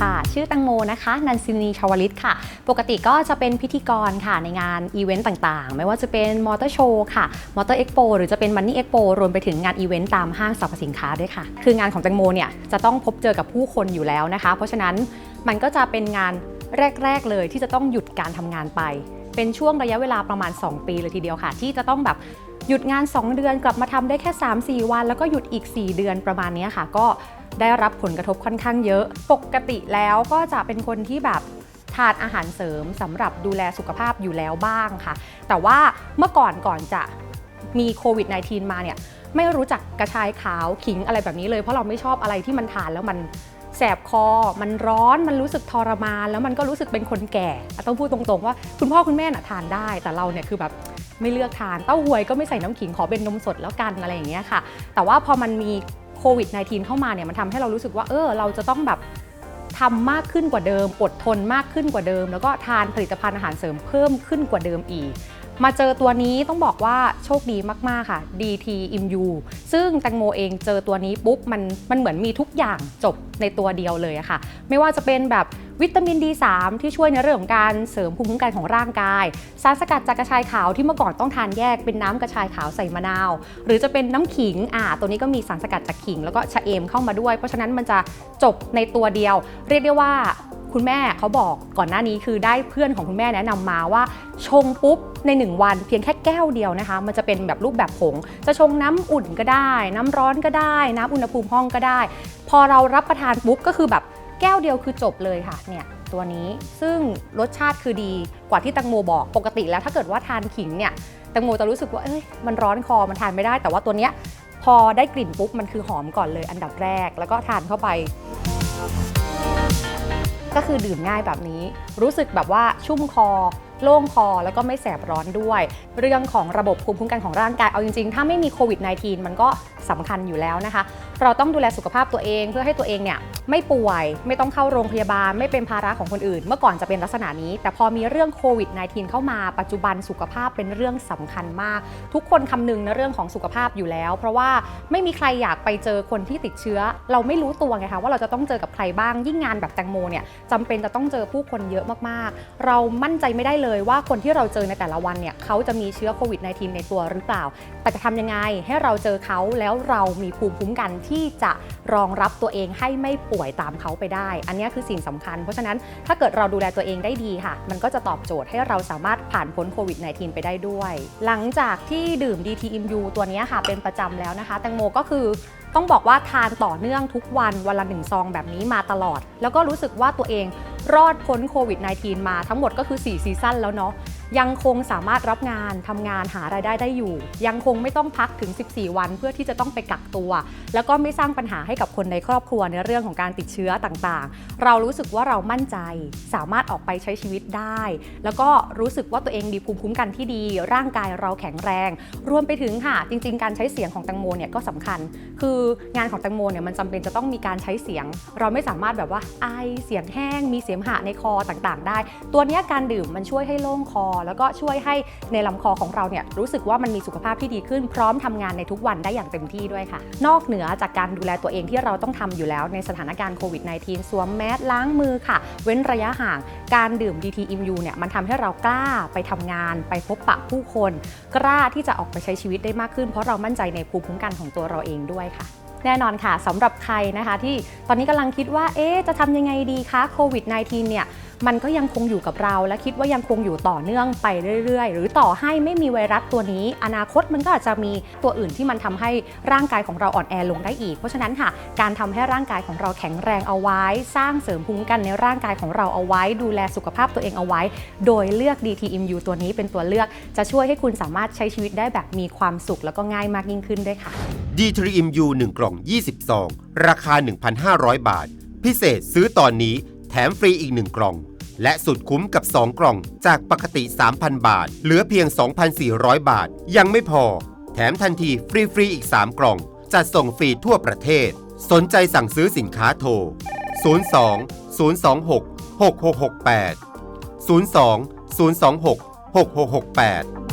ค่ะ ชื่อตังโมนะคะ นันซินีชาวลิตค่ะ ปกติก็จะเป็นพิธีกรค่ะในงานอีเวนต์ต่างๆ ไม่ว่าจะเป็นมอเตอร์โชว์ค่ะ มอเตอร์เอ็กโปหรือจะเป็นมันนี่เอ็กโปรวมไปถึงงานอีเวนต์ตามห้างสรรพสินค้าด้วยค่ะ คืองานของตังโมเนี่ยจะต้องพบเจอกับผู้คนอยู่แล้วนะคะ เพราะฉะนั้นมันก็จะเป็นงานแรก ๆ เลยที่จะต้องหยุดการทำงานไป เป็นช่วงระยะเวลาประมาณ 2 ปีเลยทีเดียวค่ะ ที่จะต้องแบบหยุดงาน 2 เดือนกลับมาทำได้แค่ 3-4 วัน แล้วก็หยุดอีก 4 เดือนประมาณนี้ค่ะ ก็ ได้รับผลกระทบค่อนข้างเยอะ ปกติแล้วก็จะเป็นคนที่แบบทานอาหารเสริมสำหรับดูแลสุขภาพอยู่แล้วบ้างค่ะ แต่ว่าเมื่อก่อนก่อนจะมีโควิด -19 มาเนี่ยไม่รู้จักกระชายขาวขิงอะไรแบบนี้เลยเพราะเราไม่ชอบอะไรที่มันทานแล้วมันแสบคอ มันร้อน มันรู้สึกทรมาน แล้วมันก็รู้สึกเป็นคนแก่ ต้องพูดตรงๆว่าคุณพ่อคุณแม่น่ะทานได้ แต่เราเนี่ยคือแบบไม่เลือกทาน เต้าหวยก็ไม่ใส่น้ำขิงขอเป็นนมสดแล้วกันอะไรอย่างเงี้ยค่ะ แต่ว่าพอมันมี โควิด -19 เข้ามาเนี่ยมันทำให้เรารู้สึกว่าเออเราจะต้องแบบทำมากขึ้นกว่าเดิม อดทนมากขึ้นกว่าเดิม แล้วก็ทานผลิตภัณฑ์อาหารเสริมเพิ่มขึ้นกว่าเดิมอีก มาเจอตัวนี้ต้องบอกว่าโชคดีมากๆค่ะ DT Imu ซึ่งแตงโมเองเจอตัวนี้ปุ๊บมันมันเหมือนมีทุกอย่างจบในตัวเดียวเลยอะค่ะ ไม่ว่าจะเป็นแบบวิตามิน D3 ที่ช่วยในเรื่องของการเสริมภูมิคุ้มกันของร่างกาย สารสกัดจากกระชายขาวที่เมื่อก่อนต้องทานแยกเป็นน้ำกระชายขาวใส่มะนาว หรือจะเป็นน้ำขิงอ่าตัวนี้ก็มีสารสกัดจากขิง แล้วก็ชะเอมเข้ามาด้วย เพราะฉะนั้นมันจะจบในตัวเดียว เรียกได้ว่า คุณแม่เขาบอกก่อนหน้านี้คือได้เพื่อนของคุณแม่แนะนำมาว่า ชงปุ๊บใน 1 วัน เพียงแค่แก้วเดียวนะคะ มันจะเป็นแบบรูปแบบผง จะชงน้ำอุ่นก็ได้ น้ำร้อนก็ได้ น้ำอุณหภูมิห้องก็ได้ พอเรารับประทานปุ๊บก็คือแบบแก้วเดียวคือจบเลยค่ะเนี่ยตัวนี้ซึ่งรสชาติคือดีกว่าที่ตังโมบอกปกติแล้วถ้าเกิดว่าทานขิงเนี่ยตังโมจะรู้สึกว่าเอ้ยมันร้อนคอมันทานไม่ได้ แต่ว่าตัวเนี้ยพอได้กลิ่นปุ๊บมันคือหอมก่อนเลยอันดับแรก แล้วก็ทานเข้าไป ก็คือดื่มง่ายแบบนี้ รู้สึกแบบว่าชุ่มคอ โล่งคอแล้วก็ไม่แสบร้อนด้วย เรื่องของระบบภูมิคุ้มกันของร่างกายเอาจริงๆ ถ้าไม่มีโควิด -19 มันก็สำคัญอยู่แล้วนะคะ เราต้องดูแลสุขภาพตัวเองเพื่อให้ตัวเองเนี่ยไม่ป่วย ไม่ต้องเข้าโรงพยาบาล ไม่เป็นภาระของคนอื่น เมื่อก่อนจะเป็นลักษณะนี้ แต่พอมีเรื่องโควิด -19 เข้ามาปัจจุบันสุขภาพเป็นเรื่องสำคัญมาก ทุกคนคำนึงในเรื่องของสุขภาพอยู่แล้ว เพราะว่าไม่มีใครอยากไปเจอคนที่ติดเชื้อ เราไม่รู้ตัวไงคะว่าเราจะต้องเจอกับใครบ้างยิ่งงานแบบแตงโมเนี่ยจำเป็นจะต้องเจอผู้คนเยอะมากๆ เรามั่นใจไม่ได้เลยว่าคนที่เราเจอในแต่ละวันเนี่ยเขาจะมีเชื้อโควิด -19 ในตัวหรือเปล่า แต่จะทำยังไงให้เราเจอเขาแล้วเรามีภูมิคุ้มกันที่จะรองรับตัวเองให้ไม่ป่วยตามเขาไปได้ อันนี้คือสิ่งสำคัญ เพราะฉะนั้นถ้าเกิดเราดูแลตัวเองได้ดีค่ะ มันก็จะตอบโจทย์ให้เราสามารถผ่านพ้นโควิด -19 ไปได้ด้วย หลังจากที่ดื่ม DTMU ตัวนี้ค่ะเป็นประจำแล้วนะคะ แตงโมก็คือต้องบอกว่าทานต่อเนื่องทุกวันวันละหนึ่งซองแบบนี้มาตลอด แล้วก็รู้สึกว่าตัวเอง รอดพ้นโควิด -19 มาทั้งหมดก็คือ 4 ซีซั่นแล้วเนาะ ยังคงสามารถรับงานทำงานหารายได้ได้อยู่ ยังคงไม่ต้องพักถึง 14 วันเพื่อที่จะต้องไปกักตัว แล้วก็ไม่สร้างปัญหาให้กับคนในครอบครัวในเรื่องของการติดเชื้อต่างๆ เรารู้สึกว่าเรามั่นใจ สามารถออกไปใช้ชีวิตได้ แล้วก็รู้สึกว่าตัวเองมีภูมิคุ้มกันที่ดี ร่างกายเราแข็งแรง รวมไปถึงค่ะ จริง ๆ การใช้เสียงของตังโมเนี่ยก็สำคัญ คืองานของแตงโมเนี่ยมันจำเป็นจะต้องมีการใช้เสียง เราไม่สามารถแบบว่าไอเสียงแห้ง มีเสียมหะในคอต่างๆ ได้ ตัวนี้การดื่มมันช่วยให้โล่งคอแล้วก็ช่วยให้ในลำคอของเราเนี่ยรู้สึกว่ามันมีสุขภาพที่ดีขึ้น พร้อมทำงานในทุกวันได้อย่างเต็มที่ด้วยค่ะ นอกเหนือจากการดูแลตัวเองที่เราต้องทำอยู่แล้วในสถานการณ์โควิด -19 สวมแมสล้างมือค่ะ เว้นระยะห่าง การดื่ม DTMU เนี่ยมันทำให้เรากล้าไปทำงาน ไปพบปะผู้คน กล้าที่จะออกไปใช้ชีวิตได้มากขึ้น เพราะเรามั่นใจในภูมิคุ้มกันของตัวเราเองด้วยค่ะ แน่นอนค่ะสำหรับใครนะคะที่ตอนนี้กำลังคิดว่าเอ๊จะทำยังไงดีคะโควิด -19 เนี่ยมันก็ยังคงอยู่กับเรา และคิดว่ายังคงอยู่ต่อเนื่องไปเรื่อย ๆ หรือต่อให้ไม่มีไวรัสตัวนี้ อนาคตมันก็อาจจะมีตัวอื่นที่มันทำให้ร่างกายของเราอ่อนแอลงได้อีก เพราะฉะนั้นค่ะ การทำให้ร่างกายของเราแข็งแรงเอาไว้ สร้างเสริมภูมิคุ้มกันในร่างกายของเราเอาไว้ ดูแลสุขภาพตัวเองเอาไว้ โดยเลือก DTMU ตัวนี้เป็นตัวเลือก จะช่วยให้คุณสามารถใช้ชีวิตได้แบบมีความสุขแล้วก็ง่ายมากยิ่งขึ้นด้วยค่ะ D3MU 1กล่อง 20 ซอง ราคา 1,500 บาท พิเศษซื้อตอนนี้แถมฟรีอีก 1 กล่อง และสุดคุ้มกับ 2 กล่องจากปกติ 3,000 บาท เหลือเพียง 2,400 บาท ยังไม่พอ แถมทันทีฟรีฟรีๆอีก 3 กล่อง จัดส่งฟรีทั่วประเทศ สนใจสั่งซื้อสินค้าโทร 02 026 6668 02 026 6668